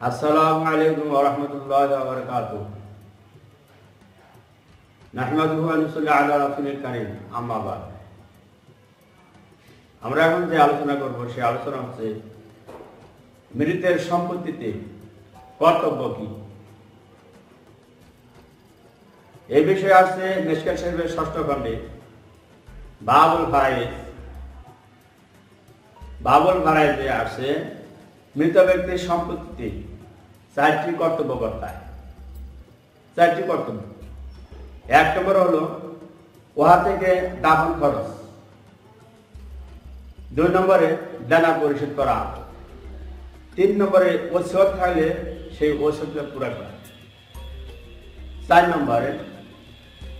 আসসালামু আলাইকুম আমরা এখন যে আলোচনা করব আলোচনা হচ্ছে মৃতের সম্পত্তিতে কর্তব্য কি? এই বিষয়ে আছে মেশকাল সাহেবের ষষ্ঠ খণ্ডে বাবুল ফারাইজ। বাবুল ফারাইজে আসে, মৃত ব্যক্তির সম্পত্তি চারটি কর্তব্য কর্তায় চারটি কর্তব্য। এক নম্বর হলো, উহা থেকে দাফন খরচ। দুই নম্বরে দানা পরিশোধ করা। তিন নম্বরে ওষুধ থাকলে সেই ওষুধটা পুরা করা। চার নম্বরে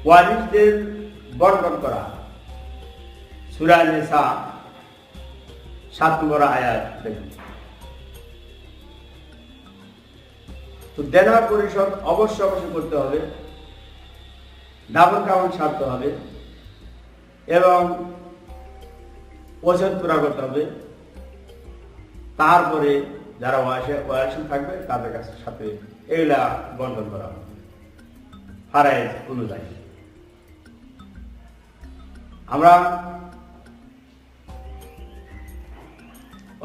ওয়ারিসদের বন্টন করা। সুরা নেশা সাত নম্বর আয়াত, দেখুন। তো দেনা পরিশোধ অবশ্য অবশ্যই করতে হবে। দাবন কামন সারতে হবে। এবং ওষুধ পুরা করতে হবে। তারপরে যারা ওয়াসে ওয়াসন থাকবে, তাদের কাছে সাথে এগুলা বন্টন করা হবে। ফারাইজ অনুযায়ী। আমরা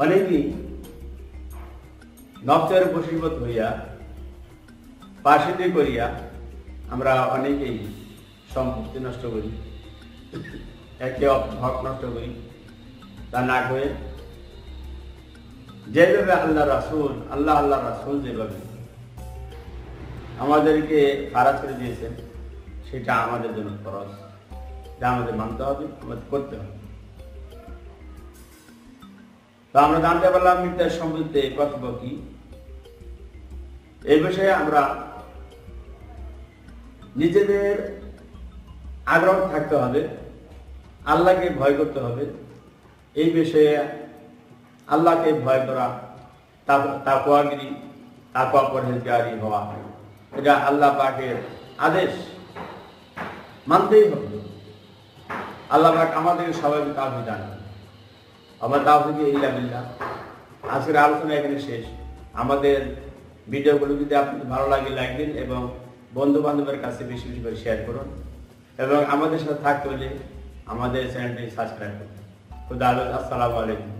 অনেকেই নবচের বসীভূত হইয়া পাশিতে করিয়া আমরা অনেকেই সম্পত্তি নষ্ট করি, একে হক নষ্ট করি, তা না করে যেভাবে আল্লাহ রাসুল, আল্লাহ আল্লাহ রাসুল যেভাবে আমাদেরকে খারাপ করে দিয়েছেন, সেটা আমাদের জন্য খরচ যা আমাদের মানতে হবে, আমাদের করতে হবে। তো আমরা জানতে পারলাম মিথ্যার সম্বন্ধে কর্তব্য কি। এই বিষয়ে আমরা নিজেদের আগ্রহ থাকতে হবে, আল্লাহকে ভয় করতে হবে। এই বিষয়ে আল্লাহকে ভয় করা তাকুয়াগিরি, তাকুয়া পরহেজগারি হওয়া। এটা আল্লাহ পাকের আদেশ। মানতেই হবে। আল্লাহ পাক আমাদের সবাইকে তাহলে জানেন আমার তাহলে ইল্লা বিল্লাহ আজকের আলোচনা এখানে শেষ। আমাদের ভিডিওগুলো যদি আপনাদের ভালো লাগে লাইক দিন এবং বন্ধু বান্ধবের কাছে বেশি বেশি করে শেয়ার করুন। এবং আমাদের সাথে থাকতে হলে আমাদের চ্যানেলটি সাবস্ক্রাইব করুন। খুদা আসসালামু আলাইকুম।